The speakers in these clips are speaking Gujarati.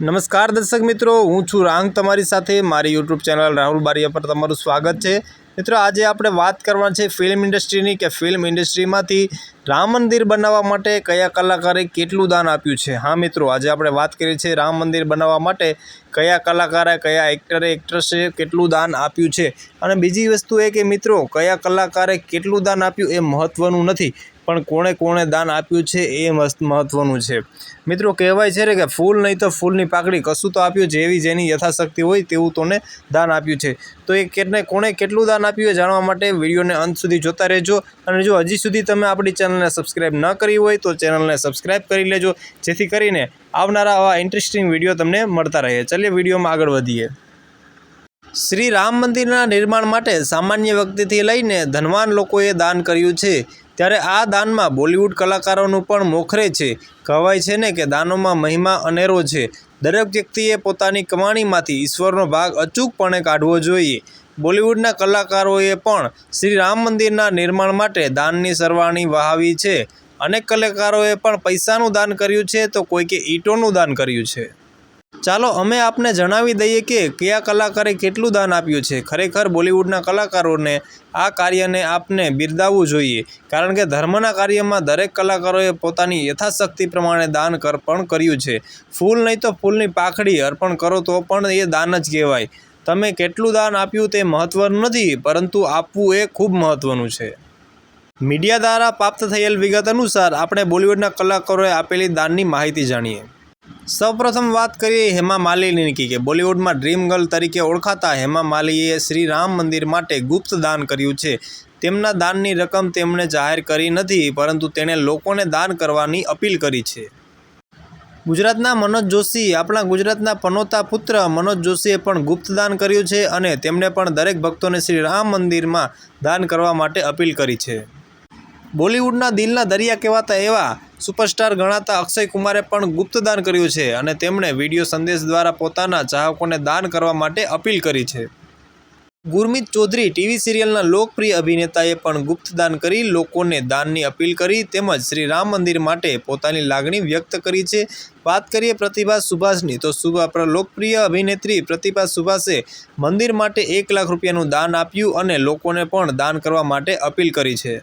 નમસ્કાર દર્શક મિત્રો, હું છું રાંગ. તમારી સાથે મારી યુટ્યુબ ચેનલ રાહુલ બારિયા પર તમારું સ્વાગત છે. મિત્રો, આજે આપણે વાત કરવાની છે ફિલ્મ ઇન્ડસ્ટ્રીની કે ફિલ્મ ઇન્ડસ્ટ્રીમાંથી રામ મંદિર બનાવવા માટે કયા કલાકારે કેટલું દાન આપ્યું છે? હા મિત્રો, આજે આપણે વાત કરીએ છીએ રામ મંદિર બનાવવા માટે કયા કલાકારે, કયા એક્ટરે એક્ટ્રેસે કેટલું દાન આપ્યું છે. અને બીજી વસ્તુ એ કે મિત્રો, કયા કલાકારે કેટલું દાન આપ્યું એ મહત્ત્વનું નથી. પણ કોણે કોણે દાન આપ્યું છે એ મસ્ત મહત્ત્વનું છે. મિત્રો, કહેવાય છે કે ફૂલ નહીં તો ફૂલની પાકડી કશું તો આપ્યું જેવી જેની યથાશક્તિ હોય તેવું તોને દાન આપ્યું છે. તો એ કેટલે, કોણે કેટલું દાન આપ્યું એ જાણવા માટે વિડીયોને અંત સુધી જોતા રહેજો. અને જો હજી સુધી તમે આપણી ચેનલને સબસ્ક્રાઈબ ન કરી હોય તો ચેનલને સબસ્ક્રાઈબ કરી લેજો, જેથી કરીને આવનારા આવા ઇન્ટરેસ્ટિંગ વીડિયો તમને મળતા રહે. ચલીએ વિડીયોમાં આગળ વધીએ. શ્રી રામ મંદિરના નિર્માણ માટે સામાન્ય વ્યક્તિથી લઈને ધનવાન લોકોએ દાન કર્યું છે. ત્યારે આ દાનમાં બોલિવૂડ કલાકારોનું પણ મોખરે છે. કહેવાય છે ને કે દાનોમાં મહિમા અનેરો છે. દરેક વ્યક્તિએ પોતાની કમાણીમાંથી ઈશ્વરનો ભાગ અચૂકપણે કાઢવો જોઈએ. બોલિવૂડના કલાકારોએ પણ શ્રી રામ મંદિરના નિર્માણ માટે દાનની સરવાણી વહાવી છે. અનેક કલાકારોએ પણ પૈસાનું દાન કર્યું છે તો કોઈકે ઈંટોનું દાન કર્યું છે. ચાલો અમે આપને જણાવી દઈએ કે કયા કલાકારે કેટલું દાન આપ્યું છે. ખરેખર બોલિવૂડના કલાકારોને આ કાર્યને આપને બિરદાવવું જોઈએ. કારણ કે ધર્મના કાર્યમાં દરેક કલાકારોએ પોતાની યથાશક્તિ પ્રમાણે દાન અર્પણ કર્યું છે. ફૂલ નહીં તો ફૂલની પાખડી અર્પણ કરો તો પણ એ દાન જ કહેવાય. તમે કેટલું દાન આપ્યું તે મહત્ત્વનું નથી, પરંતુ આપવું એ ખૂબ મહત્ત્વનું છે. મીડિયા દ્વારા પ્રાપ્ત થયેલ વિગત અનુસાર આપણે બોલિવૂડના કલાકારોએ આપેલી દાનની માહિતી જાણીએ. સૌપ્રથમ વાત કરીએ હેમા માલિનીની કે બોલિવૂડમાં ડ્રીમ ગર્લ તરીકે ઓળખાતા હેમા માલિનીએ શ્રી રામ મંદિર માટે ગુપ્ત દાન કર્યું છે. તેમના દાનની રકમ તેમણે જાહેર કરી નથી, પરંતુ તેણે લોકોને દાન કરવાની અપીલ કરી છે. ગુજરાતના મનોજ જોશી, આપણા ગુજરાતના પનોતા પુત્ર મનોજ જોશીએ પણ ગુપ્ત દાન કર્યું છે અને તેમણે પણ દરેક ભક્તોને શ્રી રામ મંદિરમાં દાન કરવા માટે અપીલ કરી છે. બોલિવૂડના દિલના દરિયા કહેવાતા એવા સુપરસ્ટાર ગણાતા અક્ષય કુમારે પણ ગુપ્તદાન કર્યું છે અને તેમણે વીડિયો સંદેશ દ્વારા પોતાના ચાહકોને દાન કરવા માટે અપીલ કરી છે. ગુરમીત ચૌધરી ટીવી સિરિયલના લોકપ્રિય અભિનેતાએ પણ ગુપ્તદાન કરી, લોકોને દાનની અપીલ કરી તેમજ શ્રી રામ મંદિર માટે પોતાની લાગણી વ્યક્ત કરી છે. વાત કરીએ પ્રતિભા સુભાષની, તો સુભા લોકપ્રિય અભિનેત્રી પ્રતિભા સુભાષે મંદિર માટે એક લાખ રૂપિયાનું દાન આપ્યું અને લોકોને પણ દાન કરવા માટે અપીલ કરી છે.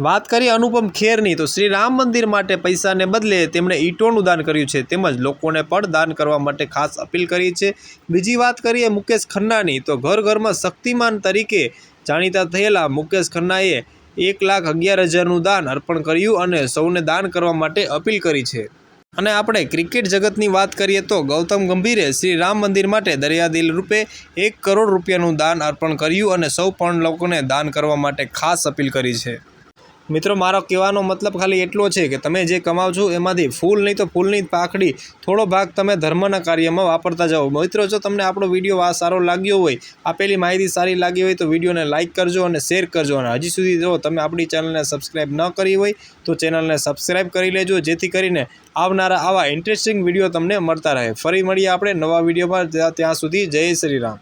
વાત કરીએ અનુપમ ખેરની, તો શ્રી રામ મંદિર માટે પૈસાને બદલે તેમણે ઈંટોનું દાન કર્યું છે. તેમજ લોકોને પણ દાન કરવા માટે ખાસ અપીલ કરી છે. બીજી વાત કરીએ મુકેશ ખન્નાની, તો ઘર ઘરમાં શક્તિમાન તરીકે જાણીતા થયેલા મુકેશ ખન્નાએ એક લાખ અગિયાર હજારનું દાન અર્પણ કર્યું અને સૌને દાન કરવા માટે અપીલ કરી છે. અને આપણે ક્રિકેટ જગતની વાત કરીએ તો ગૌતમ ગંભીરે શ્રી રામ મંદિર માટે દરિયાદિલ રૂપે એક કરોડ રૂપિયાનું દાન અર્પણ કર્યું અને સૌ પણ લોકોને દાન કરવા માટે ખાસ અપીલ કરી છે. મિત્રો, મારો કહેવાનો મતલબ ખાલી એટલો છે કે તમે જે કમાવ છો એમાંથી ફૂલ નહીં તો ફૂલની પાખડી, થોડો ભાગ તમે ધર્મના કાર્યમાં વાપરતા જાઓ. મિત્રો, જો તમને આપણો વીડિયો આ સારો લાગ્યો હોય આપેલી માહિતી સારી લાગી હોય તો વિડીયોને લાઇક કરજો અને શેર કરજો. અને હજી સુધી જો તમે આપણી ચેનલને સબસ્ક્રાઈબ ન કરી હોય, તો ચેનલને સબસ્ક્રાઈબ કરી લેજો, જેથી કરીને આવનારા આવા ઇન્ટરેસ્ટિંગ વીડિયો તમને મળતા રહે. ફરી મળીએ આપણે નવા વિડીયોમાં. ત્યાં સુધી જય શ્રી રામ.